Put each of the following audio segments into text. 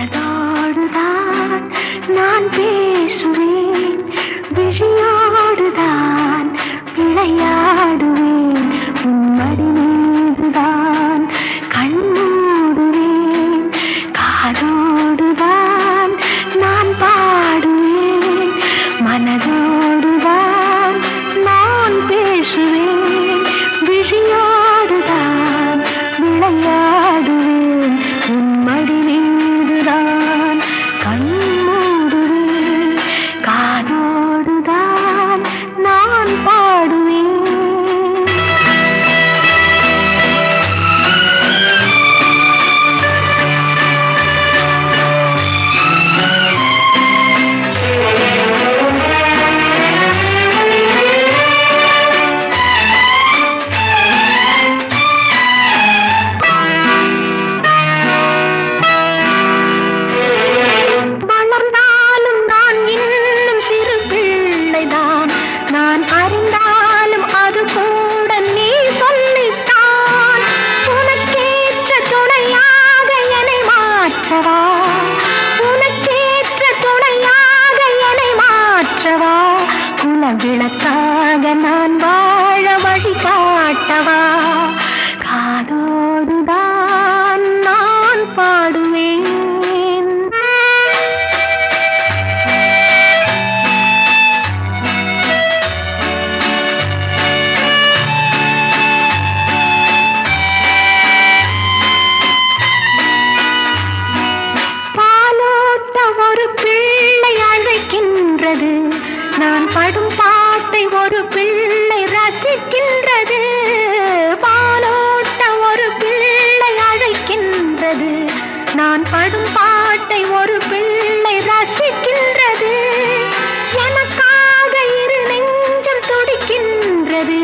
மனதோடுதான் நான் பேசுவேன். விழியோடுதான் விளக்கா படும் பாட்டை ஒரு பிள்ளை ரசிக்கின்றது. எனக்காக இரு நெஞ்சம் துடிக்கின்றது.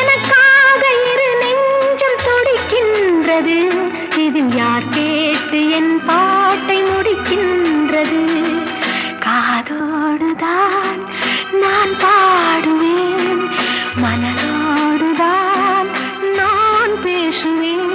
எனக்காக இரு நெஞ்சம் துடிக்கின்றது. இதில் யார் கேட்டு என் பாட்டை முடிக்கின்றது? காதோடுதான் நான் பாடுவேன். மனதோடுதான் நான் பேசுவேன்.